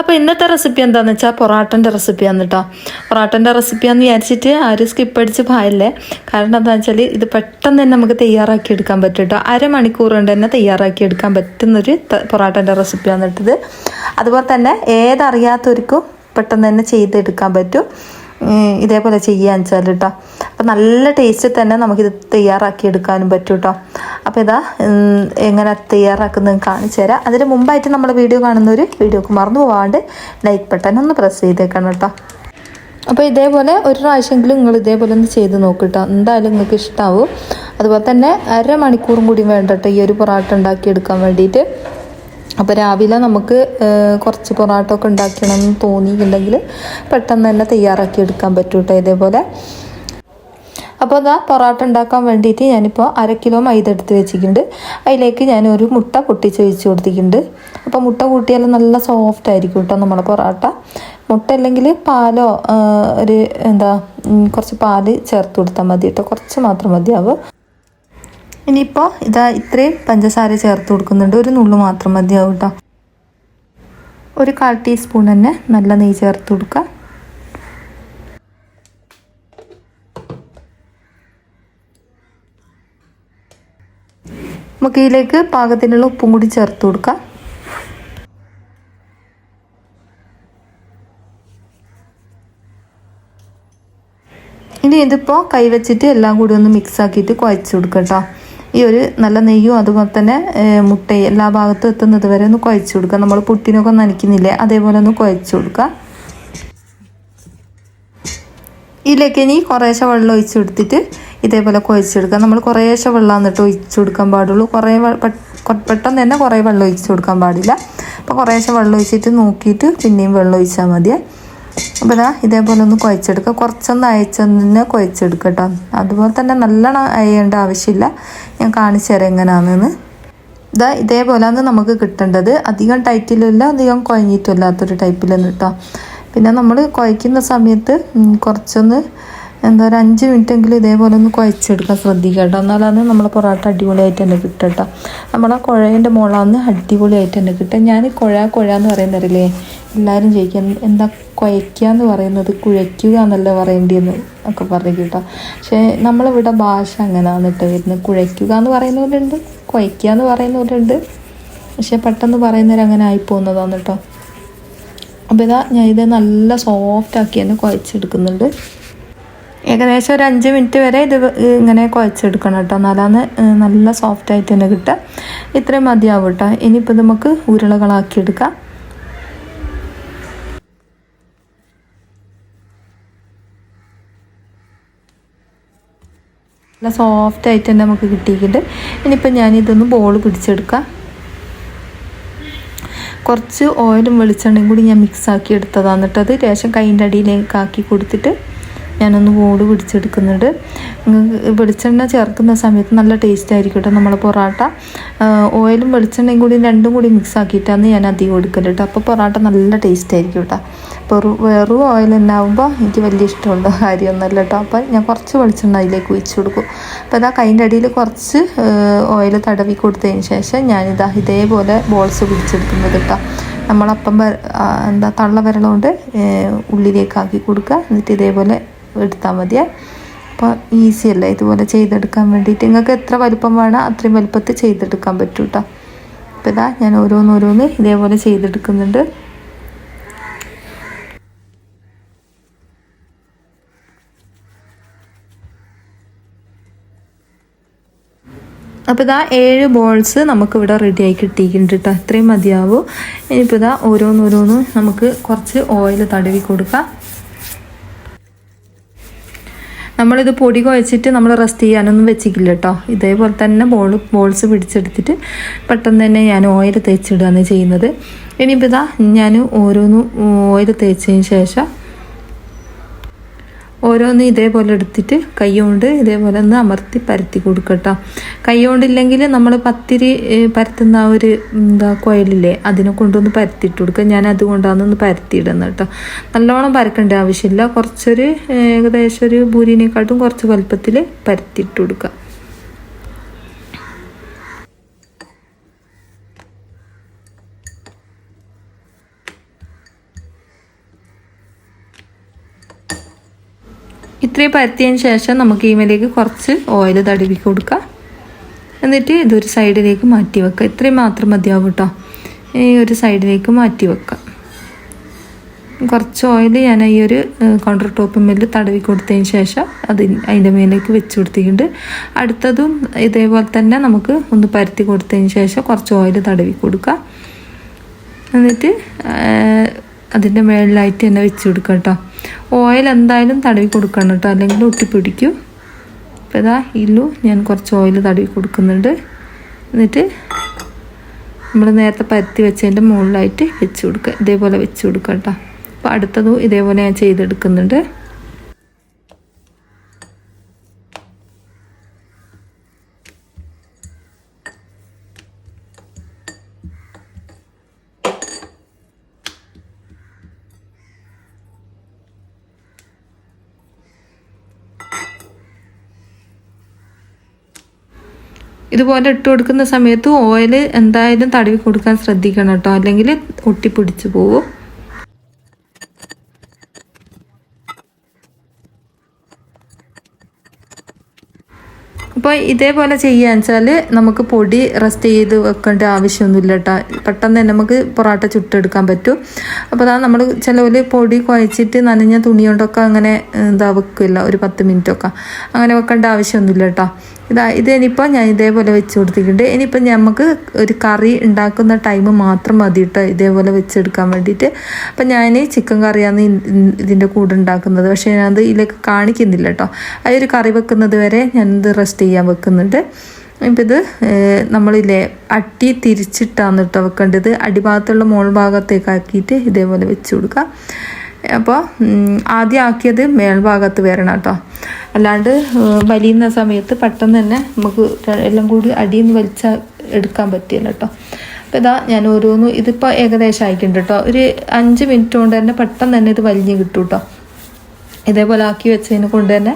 അപ്പോൾ ഇന്നത്തെ റെസിപ്പി എന്താണെന്ന് വെച്ചാൽ പൊറാട്ടന്റെ റെസിപ്പിയാണ് കേട്ടോ പൊറാട്ടന്റെ റെസിപ്പിയാന്ന് വിചാരിച്ചിട്ട് ആരും സ്കിപ്പ് അടിച്ച് പായല്ലേ. കാരണം എന്താണെന്ന് വെച്ചാൽ ഇത് പെട്ടെന്ന് തന്നെ നമുക്ക് തയ്യാറാക്കി എടുക്കാൻ പറ്റും കേട്ടോ അരമണിക്കൂർ കൊണ്ട് തന്നെ തയ്യാറാക്കി എടുക്കാൻ പറ്റുന്നൊരു പൊറാട്ടന്റെ റെസിപ്പിയാണ് കേട്ടത് അതുപോലെ തന്നെ ഏതറിയാത്തവർക്കും പെട്ടെന്ന് തന്നെ ചെയ്തെടുക്കാൻ പറ്റും. ഇതേപോലെ ചെയ്യാന്ന് വെച്ചാൽ കേട്ടോ അപ്പം നല്ല ടേസ്റ്റിൽ തന്നെ നമുക്കിത് തയ്യാറാക്കി എടുക്കാനും പറ്റും കേട്ടോ അപ്പോൾ ഇതാ എങ്ങനെ തയ്യാറാക്കുന്നത് കാണിച്ചു തരാം. അതിന് മുമ്പായിട്ട് നമ്മൾ വീഡിയോ കാണുന്നവർ വീഡിയോക്ക് മറന്നു പോകാണ്ട് ലൈക്ക് ബട്ടൺ ഒന്ന് പ്രസ് ചെയ്തേക്കണം കേട്ടോ അപ്പോൾ ഇതേപോലെ ഒരു പ്രാവശ്യമെങ്കിലും നിങ്ങൾ ഇതേപോലെ ഒന്ന് ചെയ്ത് നോക്കിട്ടോ എന്തായാലും നിങ്ങൾക്ക് ഇഷ്ടാവും. അതുപോലെ തന്നെ അരമണിക്കൂറും കൂടി വേണ്ട കേട്ടോ ഈ ഒരു പൊറാട്ട ഉണ്ടാക്കിയെടുക്കാൻ വേണ്ടിയിട്ട് അപ്പോൾ രാവിലെ നമുക്ക് കുറച്ച് പൊറാട്ട ഒക്കെ ഉണ്ടാക്കണമെന്ന് തോന്നിയിട്ടുണ്ടെങ്കിൽ പെട്ടെന്ന് തന്നെ തയ്യാറാക്കി എടുക്കാൻ പറ്റും കേട്ടോ ഇതേപോലെ. അപ്പോൾ അതാ പൊറോട്ട ഉണ്ടാക്കാൻ വേണ്ടിയിട്ട് ഞാനിപ്പോൾ അര കിലോ മൈദ എടുത്ത് വെച്ചിട്ടുണ്ട്. അതിലേക്ക് ഞാൻ ഒരു മുട്ട പൊട്ടിച്ച് ഒഴിച്ച് കൊടുത്തിട്ടുണ്ട്. അപ്പോൾ മുട്ട കൂട്ടിയാൽ നല്ല സോഫ്റ്റ് ആയിരിക്കും കേട്ടോ നമ്മുടെ പൊറോട്ട. മുട്ട അല്ലെങ്കിൽ പാലോ ഒരു എന്താ കുറച്ച് പാൽ ചേർത്ത് കൊടുത്താൽ മതി കേട്ടോ കുറച്ച് മാത്രം മതിയാവും. ഇനിയിപ്പോൾ ഇതാ ഇത്രയും പഞ്ചസാര ചേർത്ത് കൊടുക്കുന്നുണ്ട്. ഒരു നുള്ളു മാത്രം മതിയാവും കേട്ടോ ഒരു കാൽ ടീസ്പൂൺ തന്നെ നല്ല നെയ്യ് ചേർത്ത് കൊടുക്കുക. നമുക്ക് ഇതിലേക്ക് പാകത്തിനുള്ള ഉപ്പും കൂടി ചേർത്ത് കൊടുക്കാം. ഇനി ഇതിപ്പോൾ കൈവച്ചിട്ട് എല്ലാം കൂടി ഒന്ന് മിക്സ് ആക്കിയിട്ട് കുഴച്ച് കൊടുക്കുക കേട്ടോ ഈ ഒരു നല്ല നെയ്യും അതുപോലെ തന്നെ മുട്ടയും എല്ലാ ഭാഗത്തും എത്തുന്നത് വരെ ഒന്ന് കുഴച്ച് കൊടുക്കുക നമ്മൾ പുട്ടിനൊക്കെ നനയ്ക്കുന്നില്ലേ അതേപോലെ ഒന്ന് കുഴച്ച് കൊടുക്കുക ഇതിലേക്ക് ഇനി കുറേശ്ശെ വെള്ളം ഒഴിച്ച് കൊടുത്തിട്ട് ഇതേപോലെ കുഴച്ചെടുക്കുക. നമ്മൾ കുറേശ്ശെ വെള്ളം എന്നിട്ട് ഒഴിച്ചു കൊടുക്കാൻ പാടുള്ളൂ. കുറേ പെട്ടെന്ന് തന്നെ കുറേ വെള്ളം ഒഴിച്ചു കൊടുക്കാൻ പാടില്ല. അപ്പോൾ കുറേശ്ശെ വെള്ളം ഒഴിച്ചിട്ട് നോക്കിയിട്ട് പിന്നെയും വെള്ളം ഒഴിച്ചാൽ മതിയേ. അപ്പോൾ ഇതാ ഇതേപോലെ ഒന്ന് കുഴച്ചെടുക്കുക. കുറച്ചൊന്ന് അയച്ചൊന്ന് കുഴച്ചെടുക്കുക കേട്ടോ. അതുപോലെ തന്നെ നല്ലോണം അയ്യേണ്ട ആവശ്യമില്ല. ഞാൻ കാണിച്ചു തരാം എങ്ങനെയാണെന്ന് ഇതാ ഇതേപോലെയാണ് നമുക്ക് കിട്ടേണ്ടത്. അധികം ടൈറ്റിലുമില്ല അധികം കുഴഞ്ഞിട്ടില്ലാത്തൊരു ടൈപ്പിലൊന്നും കേട്ടോ. പിന്നെ നമ്മൾ കുഴയ്ക്കുന്ന സമയത്ത് കുറച്ചൊന്ന് എന്താ ഒരു അഞ്ച് മിനിറ്റെങ്കിലും ഇതേപോലെ ഒന്ന് കുഴച്ചെടുക്കാൻ ശ്രദ്ധിക്കുക കേട്ടോ എന്നാലാണ് നമ്മളെ പൊറോട്ട അടിപൊളിയായിട്ട് തന്നെ കിട്ടുക കേട്ടോ. നമ്മളെ കുഴേന്റെ മുളന്ന് അടിപൊളിയായിട്ട് തന്നെ കിട്ടുക ഞാൻ കുഴ കുഴ എന്ന് പറയുന്നറിയില്ലേ എല്ലാവരും ചോദിക്കും എന്താ കുഴയ്ക്കുക എന്ന് പറയുന്നത്? കുഴയ്ക്കുക എന്നല്ല പറയേണ്ടിയെന്ന് ഒക്കെ പറയും കേട്ടോ. പക്ഷേ നമ്മളിവിടെ ഭാഷ അങ്ങനെയാണ് കേട്ടോ വരുന്നത്. കുഴയ്ക്കുക എന്ന് പറയുന്നവരുണ്ട് കുഴയ്ക്കുക എന്ന് പറയുന്നവരുണ്ട്. പക്ഷേ പെട്ടെന്ന് പറയുന്നവർ അങ്ങനെ ആയിപ്പോകുന്നതാണ് കേട്ടോ. അപ്പോൾ ഇതാ ഞാൻ ഇത് നല്ല സോഫ്റ്റ് ആക്കി തന്നെ കുഴച്ചെടുക്കുന്നുണ്ട്. ഏകദേശം ഒരു അഞ്ച് മിനിറ്റ് വരെ ഇത് ഇങ്ങനെ കുഴച്ചെടുക്കണം കേട്ടോ. എന്നാലാണ് നല്ല സോഫ്റ്റ് ആയിട്ട് തന്നെ കിട്ടുക. ഇത്രയും മതിയാവും കേട്ടോ. ഇനിയിപ്പോൾ നമുക്ക് ഉരുളകളാക്കി എടുക്കാം. നല്ല സോഫ്റ്റ് ആയിട്ട് തന്നെ നമുക്ക് കിട്ടിയിട്ടുണ്ട്. ഇനിയിപ്പോൾ ഞാനിതൊന്ന് ബോൾ പിടിച്ചെടുക്കാം. കുറച്ച് ഓയിലും വെളിച്ചെണ്ണയും കൂടി ഞാൻ മിക്സ് ആക്കി എടുത്തതാണ് കേട്ടത് രേഷം കൈന്റെ അടിയിലേക്ക് ആക്കി കൊടുത്തിട്ട് ഞാനൊന്ന് ഓട് പിടിച്ചെടുക്കുന്നുണ്ട്. വെളിച്ചെണ്ണ ചേർക്കുന്ന സമയത്ത് നല്ല ടേസ്റ്റ് ആയിരിക്കും കേട്ടോ നമ്മൾ പൊറോട്ട. ഓയിലും വെളിച്ചെണ്ണയും കൂടി രണ്ടും കൂടി മിക്സ് ആക്കിയിട്ടാണ് ഞാൻ അധികം എടുക്കൽ കേട്ടോ അപ്പോൾ പൊറോട്ട നല്ല ടേസ്റ്റ് ആയിരിക്കും കേട്ടോ വെറു വെറും ഓയിൽ തന്നെ ആകുമ്പോൾ എനിക്ക് വലിയ ഇഷ്ടമുള്ള കാര്യമൊന്നുമല്ല കേട്ടോ അപ്പോൾ ഞാൻ കുറച്ച് വെളിച്ചെണ്ണ അതിലേക്ക് ഒഴിച്ചു കൊടുക്കും. അപ്പോൾ ഇതാ കൈന്റെ അടിയിൽ കുറച്ച് ഓയിൽ തടവി കൊടുത്തതിന് ശേഷം ഞാനിതാ ഇതേപോലെ ബോൾസ് പിടിച്ചെടുക്കുന്നത് കേട്ടോ നമ്മളപ്പം എന്താ തള്ള വരണോണ്ട് ഉള്ളിലേക്കാക്കി കൊടുക്കുക. എന്നിട്ട് ഇതേപോലെ എടുത്താൽ മതിയേ അപ്പോൾ ഈസി അല്ലേ? ഇതുപോലെ ചെയ്തെടുക്കാൻ വേണ്ടിയിട്ട്. നിങ്ങൾക്ക് എത്ര വലുപ്പം വേണം അത്രയും വലുപ്പത്തിൽ ചെയ്തെടുക്കാൻ പറ്റും കേട്ടോ അപ്പോൾ ഇതാ ഞാൻ ഓരോന്നോരോന്ന് ഇതേപോലെ ചെയ്തെടുക്കുന്നുണ്ട്. അപ്പോൾ ഇതാ ഏഴ് ബോൾസ് നമുക്കിവിടെ ആയി കിട്ടിയിട്ടുണ്ട് കേട്ടോ അത്രയും മതിയാവും. ഇനിയിപ്പോൾ ഇതാ ഓരോന്നോരോന്നും നമുക്ക് കുറച്ച് ഓയിൽ തടവി കൊടുക്കാം. നമ്മളിത് പൊടി കുഴച്ചിട്ട് നമ്മൾ റെസ്റ്റ് ചെയ്യാനൊന്നും വെച്ചിട്ടില്ല കേട്ടോ ഇതേപോലെ തന്നെ ബോൾ ബോൾസ് പിടിച്ചെടുത്തിട്ട് പെട്ടെന്ന് തന്നെ ഞാൻ ഓയിൽ തേച്ചിടുകയാണ് ചെയ്യുന്നത്. ഇനിയിപ്പോൾ ഇതാ ഞാൻ ഓരോന്ന് ഓയിൽ തേച്ചതിന് ശേഷം ഓരോന്ന് ഇതേപോലെ എടുത്തിട്ട് കൈ കൊണ്ട് ഇതേപോലെ ഒന്ന് അമർത്തി പരത്തി കൊടുക്കട്ടോ. കൈ കൊണ്ടില്ലെങ്കിൽ നമ്മൾ പത്തിരി പരത്തുന്ന ആ ഒരു എന്താ കുഴലില്ലേ അതിനെ കൊണ്ടൊന്ന് പരത്തിയിട്ട് കൊടുക്കുക. ഞാൻ അതുകൊണ്ടാണ് ഒന്ന് പരത്തിയിടുന്നത് കേട്ടോ. നല്ലോണം പരക്കേണ്ട ആവശ്യമില്ല. കുറച്ചൊരു ഏകദേശം ഒരു ഭൂരിനെക്കാട്ടും കുറച്ച് വലുപ്പത്തിൽ പരത്തിയിട്ട് കൊടുക്കുക. ഇത്രയും പരത്തിയതിന് ശേഷം നമുക്ക് ഈമയിലേക്ക് കുറച്ച് ഓയിൽ തടവി കൊടുക്കാം. എന്നിട്ട് ഇതൊരു സൈഡിലേക്ക് മാറ്റി വെക്കുക ഇത്രയും മാത്രം മതിയാവും കേട്ടോ ഈ ഒരു സൈഡിലേക്ക് മാറ്റി വെക്കാം. കുറച്ച് ഓയിൽ ഞാൻ ഈ ഒരു കൗണ്ടർ ടോപ്പ് മേലിൽ തടവി കൊടുത്തതിന് ശേഷം അത് അതിന്റെ മേലേക്ക് വെച്ച് കൊടുത്തിട്ടുണ്ട്. അടുത്തതും ഇതേപോലെ തന്നെ നമുക്ക് ഒന്ന് പരത്തി കൊടുത്തതിന് ശേഷം കുറച്ച് ഓയിൽ തടവി കൊടുക്കുക എന്നിട്ട് അതിന്റെ മേളിലായിട്ട് തന്നെ വെച്ച് കൊടുക്കുക കേട്ടോ ഓയിൽ എന്തായാലും തടവി കൊടുക്കണം കേട്ടോ അല്ലെങ്കിൽ ഒട്ടിപ്പിടിക്കും. അപ്പോൾ ഇതാ ഇല്ലു ഞാൻ കുറച്ച് ഓയിൽ തടവി കൊടുക്കുന്നുണ്ട്. എന്നിട്ട് നമ്മൾ നേരത്തെ പരത്തി വെച്ചതിന്റെ മുകളിലായിട്ട് വെച്ച് കൊടുക്കുക ഇതേപോലെ വെച്ച് കൊടുക്കുക കേട്ടോ അപ്പോൾ അടുത്തതും ഇതേപോലെ ഞാൻ ചെയ്തെടുക്കുന്നുണ്ട്. ഇതുപോലെ ഇട്ട് കൊടുക്കുന്ന സമയത്ത് ഓയിൽ എന്തായാലും തടവി കൊടുക്കാൻ ശ്രദ്ധിക്കണം കേട്ടോ. അല്ലെങ്കിൽ ഒട്ടിപ്പിടിച്ച് പോവും. അപ്പോൾ ഇതേപോലെ ചെയ്യുക വെച്ചാൽ നമുക്ക് പൊടി റെസ്റ്റ് ചെയ്ത് വെക്കേണ്ട ആവശ്യമൊന്നുമില്ല കേട്ടോ പെട്ടെന്ന് തന്നെ നമുക്ക് പൊറോട്ട ചുട്ടെടുക്കാൻ പറ്റും. അപ്പോൾ അതാ നമ്മൾ ചിലവർ പൊടി കുഴച്ചിട്ട് നനഞ്ഞ തുണി കൊണ്ടൊക്കെ അങ്ങനെ എന്താ വെക്കില്ല ഒരു പത്ത് മിനിറ്റൊക്കെ. അങ്ങനെ വെക്കേണ്ട ആവശ്യമൊന്നുമില്ല കേട്ടോ ഇതാ ഇതിനിപ്പോൾ ഞാൻ ഇതേപോലെ വെച്ച് കൊടുത്തിട്ടുണ്ട്. ഇനിയിപ്പോൾ നമുക്ക് ഒരു കറി ഉണ്ടാക്കുന്ന ടൈം മാത്രം മതി കേട്ടോ ഇതേപോലെ വെച്ചെടുക്കാൻ വേണ്ടിയിട്ട്. അപ്പം ഞാൻ ചിക്കൻ കറിയാണ് ഇതിന്റെ കൂടെ ഉണ്ടാക്കുന്നത്. പക്ഷേ ഞാനത് ഇതിലേക്ക് കാണിക്കുന്നില്ല കേട്ടോ ആ ഒരു കറി വെക്കുന്നത് വരെ ഞാനിത് റെസ്റ്റ് ചെയ്യാൻ വെക്കുന്നുണ്ട്. ഇപ്പം ഇത് നമ്മളില്ലേ അട്ടി തിരിച്ചിട്ടാണ് കേട്ടോ വെക്കേണ്ടത്. അടിഭാഗത്തുള്ള മോൾ ഭാഗത്തേക്ക് ആക്കിയിട്ട് ഇതേപോലെ വെച്ച് കൊടുക്കുക അപ്പോൾ ആദ്യം ആക്കിയത് മേൽഭാഗത്ത് വരണം കേട്ടോ അല്ലാണ്ട് വലിയുന്ന സമയത്ത് പെട്ടെന്ന് തന്നെ നമുക്ക് എല്ലാം കൂടി അടിയിൽ നിന്ന് വലിച്ച എടുക്കാൻ പറ്റില്ല കേട്ടോ അപ്പോൾ ഇതാ ഞാൻ ഓരോന്ന് ഇതിപ്പോൾ ഏകദേശം ആയിട്ടുണ്ട് കേട്ടോ ഒരു അഞ്ച് മിനിറ്റ് കൊണ്ട് തന്നെ പെട്ടെന്ന് തന്നെ ഇത് വലിഞ്ഞ് കിട്ടും കേട്ടോ ഇതേപോലെ ആക്കി വെച്ചതിനെ കൊണ്ട് തന്നെ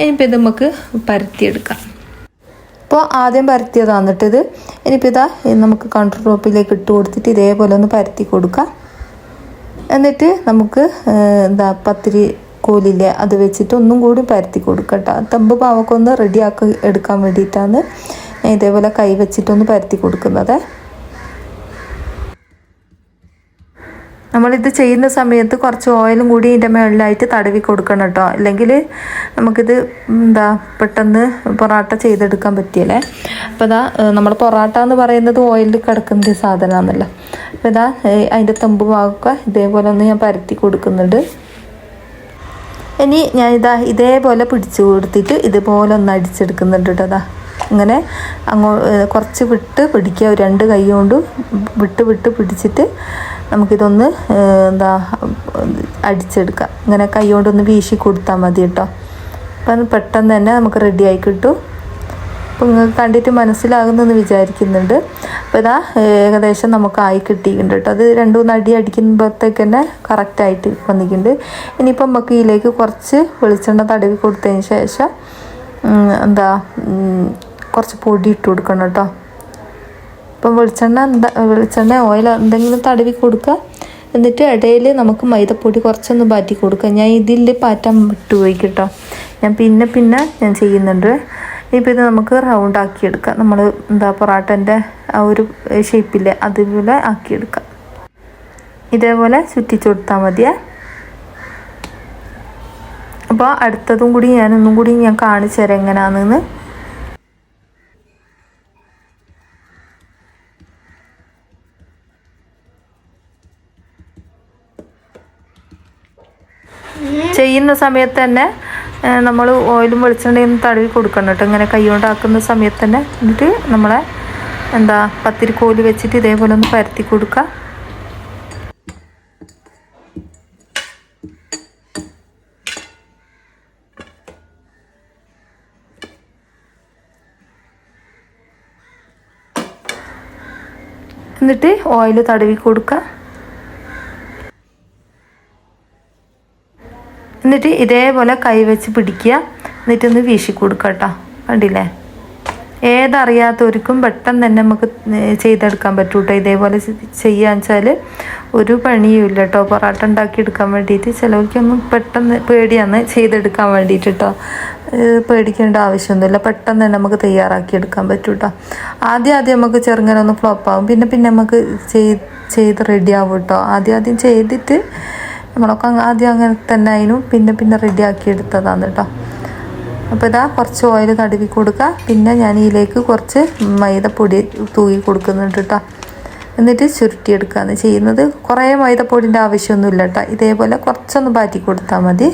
ഇനിയിപ്പോൾ ഇത് നമുക്ക് പരത്തിയെടുക്കാം. ഇപ്പോൾ ആദ്യം പരത്തിയതാണ് ഇത് ഇനിയിപ്പോൾ ഇതാ നമുക്ക് കൗണ്ടർ ടോപ്പിലേക്ക് ഇട്ട് കൊടുത്തിട്ട് ഇതേപോലെ ഒന്ന് പരത്തി കൊടുക്കാം. എന്നിട്ട് നമുക്ക് എന്താ പത്തിരി കോലില്ലേ അത് വെച്ചിട്ട് ഒന്നും കൂടി പരത്തി കൊടുക്കട്ടോ. തമ്പ് പാവക്കൊന്ന് റെഡിയാക്കി എടുക്കാൻ വേണ്ടിയിട്ടാണ് ഇതേപോലെ കൈ വെച്ചിട്ടൊന്ന് പരത്തി കൊടുക്കുന്നത്. നമ്മളിത് ചെയ്യുന്ന സമയത്ത് കുറച്ച് ഓയിലും കൂടി ഇതിന്റെ മുകളിലായിട്ട് തടവി കൊടുക്കണം കേട്ടോ. അല്ലെങ്കിൽ നമുക്കിത് എന്താ പെട്ടെന്ന് പൊറാട്ട ചെയ്തെടുക്കാൻ പറ്റിയല്ലേ? അപ്പോൾ ഇതാ നമ്മൾ പൊറാട്ട എന്ന് പറയുന്നത് ഓയിലിൽ കിടക്കുന്ന ഒരു സാധനമാണല്ലോ. അപ്പോൾ ഇതാ അതിന്റെ തമ്പ് ഭാഗമൊക്കെ ഇതേപോലെ ഒന്ന് ഞാൻ പരത്തി കൊടുക്കുന്നുണ്ട്. ഇനി ഞാൻ ഇതാ ഇതേപോലെ പിടിച്ചു കൊടുത്തിട്ട് ഇതുപോലെ ഒന്ന് അടിച്ചെടുക്കുന്നുണ്ട് കേട്ടോ അതാ ഇങ്ങനെ അങ്ങോ കുറച്ച് വിട്ട് പിടിക്കുക. രണ്ട് കൈ കൊണ്ട് വിട്ട് വിട്ട് പിടിച്ചിട്ട് നമുക്കിതൊന്ന് എന്താ അടിച്ചെടുക്കാം. ഇങ്ങനെ കൈ കൊണ്ടൊന്ന് വീശി കൊടുത്താൽ മതി കേട്ടോ. അപ്പം പെട്ടെന്ന് തന്നെ നമുക്ക് റെഡിയായി കിട്ടും. അപ്പോൾ നിങ്ങൾക്ക് കണ്ടിട്ട് മനസ്സിലാകുന്നെന്ന് വിചാരിക്കുന്നുണ്ട്. അപ്പോൾ ഇതാ ഏകദേശം നമുക്ക് ആയി കിട്ടിയിട്ടുണ്ട് കേട്ടോ. അത് രണ്ട് മൂന്ന് അടി അടിക്കുമ്പോഴത്തേക്ക് തന്നെ കറക്റ്റായിട്ട് വന്നിട്ടുണ്ട്. ഇനിയിപ്പം നമുക്ക് ഇതിലേക്ക് കുറച്ച് വെളിച്ചെണ്ണ തടവി കൊടുത്തതിന് ശേഷം എന്താ കുറച്ച് പൊടി ഇട്ട് കൊടുക്കണം കേട്ടോ. ഇപ്പം വെളിച്ചെണ്ണ എന്താ വെളിച്ചെണ്ണ ഓയിൽ എന്തെങ്കിലും തടവി കൊടുക്കുക എന്നിട്ട് ഇടയിൽ നമുക്ക് മൈദപ്പൊടി കുറച്ചൊന്ന് പാറ്റി കൊടുക്കുക ഞാൻ ഇതിൽ പാറ്റാൻ വിട്ടുപോയി കേട്ടോ ഞാൻ പിന്നെ പിന്നെ ഞാൻ ചെയ്യുന്നുണ്ട്. ഇപ്പം ഇത് നമുക്ക് റൗണ്ട് ആക്കിയെടുക്കാം നമ്മൾ എന്താ പൊറാട്ടന്റെ ആ ഒരു ഷേപ്പിൽ അതുപോലെ ആക്കിയെടുക്കാം ഇതേപോലെ ചുറ്റിച്ചു കൊടുത്താൽ മതിയേ. അപ്പോൾ അടുത്തതും കൂടി ഞാനൊന്നും കൂടി ഞാൻ കാണിച്ചു തരാം എങ്ങനെയാണെന്ന് ചെയ്യുന്ന സമയത്ത് തന്നെ നമ്മൾ ഓയിലും വെളിച്ചെണ്ണയും തടവി കൊടുക്കണം കേട്ടോ. ഇങ്ങനെ കൈ കൊണ്ടാക്കുന്ന സമയത്ത് തന്നെ എന്നിട്ട് നമ്മളെ എന്താ പത്തിരി കോൽ വെച്ചിട്ട് ഇതേപോലെ ഒന്ന് പരത്തി കൊടുക്കുക എന്നിട്ട് ഓയിൽ തടവി കൊടുക്കുക എന്നിട്ട് ഇതേപോലെ കൈ വെച്ച് പിടിക്കുക. എന്നിട്ടൊന്ന് വീശി കൊടുക്കുക കേട്ടോ. കണ്ടില്ലേ? ഏതറിയാത്തവർക്കും പെട്ടെന്ന് തന്നെ നമുക്ക് ചെയ്തെടുക്കാൻ പറ്റൂ കേട്ടോ. ഇതേപോലെ ചെയ്യാന്ന് വെച്ചാൽ ഒരു പണിയും ഇല്ല കേട്ടോ. പൊറാട്ട ഉണ്ടാക്കി എടുക്കാൻ വേണ്ടിയിട്ട് ചിലവർക്കൊന്നും പെട്ടെന്ന് പേടിയാണ് ചെയ്തെടുക്കാൻ വേണ്ടിയിട്ട് കേട്ടോ. പേടിക്കേണ്ട ആവശ്യമൊന്നുമില്ല. പെട്ടെന്ന് തന്നെ നമുക്ക് തയ്യാറാക്കി എടുക്കാൻ പറ്റും കേട്ടോ. ആദ്യം ആദ്യം നമുക്ക് ചെറുങ്ങനെ ഒന്ന് ഫ്ലോപ്പ് ആവും. പിന്നെ പിന്നെ നമുക്ക് ചെയ്ത് റെഡി ആവും കേട്ടോ. ആദ്യം ആദ്യം ചെയ്തിട്ട് നമ്മളൊക്കെ ആദ്യം അങ്ങനെ തന്നെ അതിനും പിന്നെ പിന്നെ റെഡിയാക്കി എടുത്തതാണ് കേട്ടോ അപ്പോൾ ഇതാ കുറച്ച് ഓയിൽ തടവി കൊടുക്കുക. പിന്നെ ഞാൻ ഇതിലേക്ക് കുറച്ച് മൈദപ്പൊടി തൂകി കൊടുക്കുന്നുണ്ട് കേട്ടോ എന്നിട്ട് ചുരുട്ടിയെടുക്കുകയാണ് ചെയ്യുന്നത്. കുറേ മൈദപ്പൊടിന്റെ ആവശ്യമൊന്നുമില്ല കേട്ടോ ഇതേപോലെ കുറച്ചൊന്ന് പാറ്റി കൊടുത്താൽ മതി.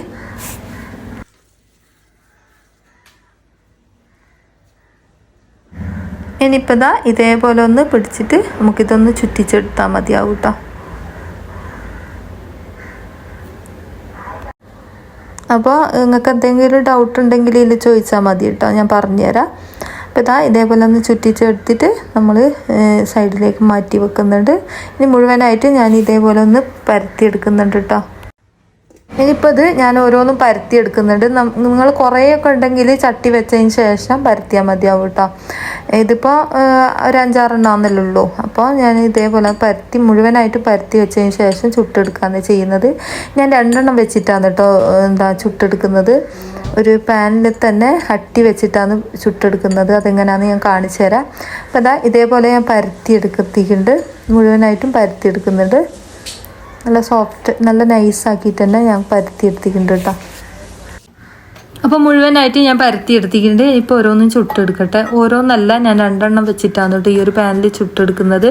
ഇനിയിപ്പോൾ ഇതാ ഇതേപോലെ ഒന്ന് പിടിച്ചിട്ട് നമുക്കിതൊന്ന് ചുറ്റിച്ചെടുത്താൽ മതിയാവും കേട്ടോ അപ്പോൾ നിങ്ങൾക്ക് എന്തെങ്കിലും ഡൗട്ട് ഉണ്ടെങ്കിൽ ഇതിൽ ചോദിച്ചാൽ മതി കേട്ടോ ഞാൻ പറഞ്ഞുതരാം. അപ്പോൾ ഇതാ ഇതേപോലെ ഒന്ന് ചുറ്റിച്ചെടുത്തിട്ട് നമ്മൾ സൈഡിലേക്ക് മാറ്റി വെക്കുന്നുണ്ട്. ഇനി മുഴുവനായിട്ട് ഞാൻ ഇതേപോലെ ഒന്ന് പരത്തി എടുക്കുന്നുണ്ട് കേട്ടോ ഇനിയിപ്പോൾ ഇത് ഞാൻ ഓരോന്നും പരത്തി എടുക്കുന്നുണ്ട്. നിങ്ങൾ കുറേയൊക്കെ ഉണ്ടെങ്കിൽ ചട്ടി വെച്ചതിന് ശേഷം പരത്തിയാൽ മതിയാവും കേട്ടോ ഇതിപ്പോൾ ഒരു അഞ്ചാറെണ്ണാന്നല്ലേ ഉള്ളൂ അപ്പോൾ ഞാൻ ഇതേപോലെ പരത്തി മുഴുവനായിട്ട് പരത്തി വെച്ചതിന് ശേഷം ചുട്ടെടുക്കുകയാണ് ചെയ്യുന്നത്. ഞാൻ രണ്ടെണ്ണം വെച്ചിട്ടാണ് കേട്ടോ എന്താ ചുട്ടെടുക്കുന്നത്. ഒരു പാനിൽ തന്നെ അട്ടി വെച്ചിട്ടാണ് ചുട്ടെടുക്കുന്നത്. അതെങ്ങനെയാണെന്ന് ഞാൻ കാണിച്ചു തരാം അപ്പോൾ അതാ ഇതേപോലെ ഞാൻ പരത്തി എടുക്കത്തിക്കുണ്ട് മുഴുവനായിട്ടും പരത്തി എടുക്കുന്നുണ്ട് നല്ല സോഫ്റ്റ് നല്ല നൈസ് ആക്കിയിട്ട് തന്നെ ഞാൻ പരത്തി എടുത്തിട്ടുണ്ട് കേട്ടോ അപ്പോൾ മുഴുവനായിട്ട് ഞാൻ പരത്തി എടുത്തിട്ടുണ്ട് ഇപ്പോൾ ഓരോന്നും ചുട്ടെടുക്കട്ടെ. ഓരോന്നല്ല ഞാൻ രണ്ടെണ്ണം വെച്ചിട്ടാണ് കേട്ടോ ഈ ഒരു പാനിൽ ചുട്ടെടുക്കുന്നത്.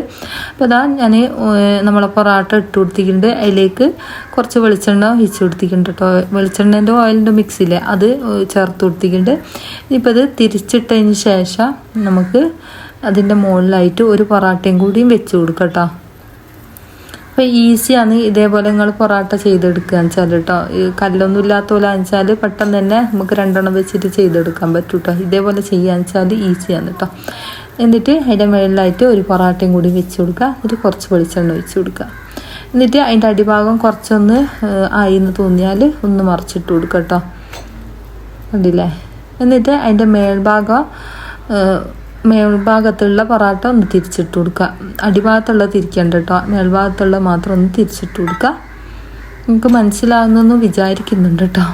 അപ്പോൾ അതാ ഞാൻ നമ്മളെ പൊറാട്ട ഇട്ട് കൊടുത്തിട്ടുണ്ട്. അതിലേക്ക് കുറച്ച് വെളിച്ചെണ്ണ ഒഴിച്ച് കൊടുത്തിട്ടുണ്ട് കേട്ടോ വെളിച്ചെണ്ണേന്റെ ഓയിലിന്റെ മിക്സില്ലേ അത് ചേർത്ത് കൊടുത്തിട്ടുണ്ട്. ഇപ്പോൾ ഇത് തിരിച്ചിട്ടതിന് ശേഷം നമുക്ക് അതിന്റെ മുകളിലായിട്ട് ഒരു പൊറാട്ടയും കൂടിയും വെച്ച് കൊടുക്കാം കേട്ടോ അപ്പോൾ ഈസിയാണ് ഇതേപോലെ നിങ്ങൾ പൊറാട്ട ചെയ്തെടുക്കുക വെച്ചാൽ കേട്ടോ കല്ലൊന്നും ഇല്ലാത്ത പോലെ വെച്ചാൽ പെട്ടെന്ന് തന്നെ നമുക്ക് രണ്ടെണ്ണം വെച്ചിട്ട് ചെയ്തെടുക്കാൻ പറ്റും കേട്ടോ ഇതേപോലെ ചെയ്യാന്ന് വെച്ചാൽ ഈസിയാണ് കേട്ടോ എന്നിട്ട് അതിന്റെ മുകളിലായിട്ട് ഒരു പൊറാട്ടയും കൂടി വെച്ച് കൊടുക്കുക. എന്നിട്ട് കുറച്ച് വെളിച്ചെണ്ണ ഒഴിച്ച് കൊടുക്കുക. എന്നിട്ട് അതിന്റെ അടിഭാഗം കുറച്ചൊന്ന് ആയി എന്ന് തോന്നിയാൽ ഒന്ന് മറിച്ചിട്ട് കൊടുക്കുക കേട്ടോ കണ്ടില്ലേ? എന്നിട്ട് അതിന്റെ മേൽഭാഗം മേൽഭാഗത്തുള്ള പൊറാട്ട ഒന്ന് തിരിച്ചിട്ട് കൊടുക്കുക. അടിഭാഗത്തുള്ള തിരിക്കണ്ട കേട്ടോ. മേൽഭാഗത്തുള്ള മാത്രം ഒന്ന് തിരിച്ചിട്ട് കൊടുക്കുക. നിങ്ങൾക്ക് മനസ്സിലാകുന്നെന്ന് വിചാരിക്കുന്നുണ്ട് കേട്ടോ.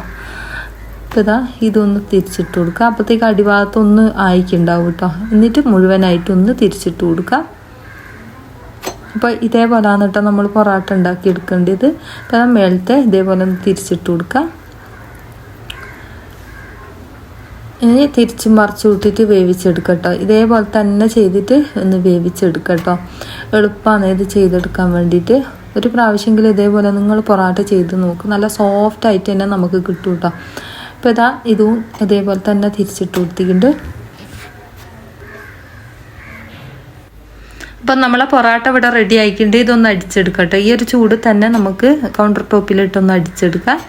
അപ്പോൾ ഇതാ ഇതൊന്ന് തിരിച്ചിട്ട് കൊടുക്കുക. അപ്പോഴത്തേക്ക് അടിഭാഗത്തൊന്ന് ആയിക്കുണ്ടാവും കേട്ടോ. എന്നിട്ട് മുഴുവനായിട്ടൊന്ന് തിരിച്ചിട്ട് കൊടുക്കുക. അപ്പോൾ ഇതേപോലെയാണ് കേട്ടോ നമ്മൾ പൊറാട്ട ഉണ്ടാക്കി എടുക്കേണ്ടത് അപ്പോൾ മേളത്തെ ഇതേപോലെ ഒന്ന് തിരിച്ചിട്ട് കൊടുക്കുക. ഇനി തിരിച്ച് മറിച്ച് കൂട്ടിയിട്ട് വേവിച്ചെടുക്കട്ടോ. ഇതേപോലെ തന്നെ ചെയ്തിട്ട് ഒന്ന് വേവിച്ചെടുക്കട്ടോ. എളുപ്പമാണ് ഇത് ചെയ്തെടുക്കാൻ വേണ്ടിയിട്ട്. ഒരു പ്രാവശ്യമെങ്കിലും ഇതേപോലെ നിങ്ങൾ പൊറാട്ട ചെയ്ത് നോക്കും. നല്ല സോഫ്റ്റ് ആയിട്ട് തന്നെ നമുക്ക് കിട്ടും കേട്ടോ അപ്പോൾ ഇതാ ഇതും ഇതേപോലെ തന്നെ തിരിച്ചിട്ട് കൊടുത്തിട്ടുണ്ട്. അപ്പം നമ്മളെ പൊറാട്ട ഇവിടെ റെഡി ആയിട്ടുണ്ട്. ഇതൊന്ന് അടിച്ചെടുക്കട്ടെ. ഈ ഒരു ചൂട് തന്നെ നമുക്ക് കൗണ്ടർ ടോപ്പിലിട്ടൊന്ന് അടിച്ചെടുക്കാം.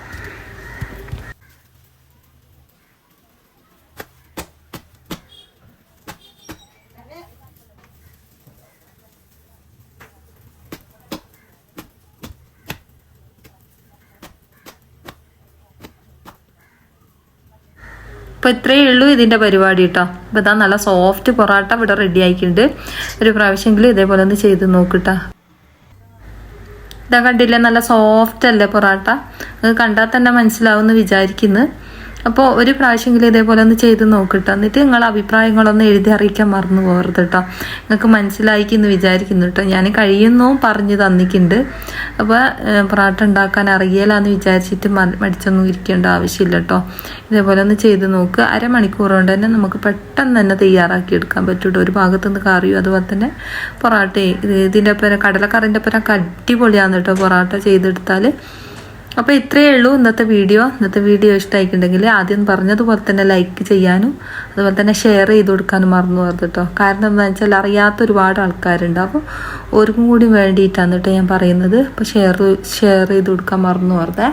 അപ്പോൾ ഇത്രയേ ഉള്ളൂ ഇതിന്റെ പരിപാടി കേട്ടോ അപ്പോൾ ഇതാ നല്ല സോഫ്റ്റ് പൊറാട്ട ഇവിടെ റെഡി ആയിട്ടുണ്ട്. ഒരു പ്രാവശ്യമെങ്കിലും ഇതേപോലെ ഒന്ന് ചെയ്ത് നോക്കിട്ടാ. ഇതാ കണ്ടില്ലേ നല്ല സോഫ്റ്റ് അല്ലേ പൊറാട്ട? അത് കണ്ടാൽ തന്നെ മനസ്സിലാവും മനസ്സിലാവുമെന്ന് വിചാരിക്കുന്നു. അപ്പോൾ ഒരു പ്രാവശ്യമെങ്കിലും ഇതേപോലെ ഒന്ന് ചെയ്ത് നോക്കിട്ടോ. എന്നിട്ട് നിങ്ങളെ അഭിപ്രായങ്ങളൊന്ന് എഴുതി അറിയിക്കാൻ മറന്നു പോകരുത് കേട്ടോ നിങ്ങൾക്ക് മനസ്സിലായിക്കെന്ന് വിചാരിക്കുന്നു കേട്ടോ ഞാൻ കഴിയുന്നു പറഞ്ഞു തന്നിട്ടുണ്ട്. അപ്പോൾ പൊറാട്ട ഉണ്ടാക്കാൻ അറിയില്ലാന്ന് വിചാരിച്ചിട്ട് മടിച്ചൊന്നും ഇരിക്കേണ്ട ആവശ്യമില്ല കേട്ടോ ഇതേപോലെ ഒന്ന് ചെയ്ത് നോക്കുക അരമണിക്കൂർ കൊണ്ട് തന്നെ നമുക്ക് പെട്ടെന്ന് തന്നെ തയ്യാറാക്കി എടുക്കാൻ പറ്റും ഒരു ഭാഗത്തുനിന്ന് കറിയും അതുപോലെ തന്നെ പൊറാട്ടയും. ഇതിന്റെ ഒപ്പം കടലക്കറിന്റെ ഒപ്പം അടിപൊളിയാണ് കേട്ടോ പൊറാട്ട ചെയ്തെടുത്താൽ അപ്പോൾ ഇത്രയേ ഉള്ളൂ ഇന്നത്തെ വീഡിയോ. ഇന്നത്തെ വീഡിയോ ഇഷ്ടമായിട്ടുണ്ടെങ്കിൽ ആദ്യം പറഞ്ഞതുപോലെ തന്നെ ലൈക്ക് ചെയ്യാനും അതുപോലെ തന്നെ ഷെയർ ചെയ്ത് കൊടുക്കാനും മറന്നു പോകരുത് കേട്ടോ. കാരണം എന്താണെന്ന് വെച്ചാൽ അറിയാത്ത ഒരുപാട് ആൾക്കാരുണ്ട്. അപ്പോൾ ഓർക്കും കൂടി വേണ്ടിയിട്ടാണ് കേട്ടോ ഞാൻ പറയുന്നത്. അപ്പോൾ ഷെയർ ഷെയർ ചെയ്ത് കൊടുക്കാൻ മറന്നു പോകരുതേ.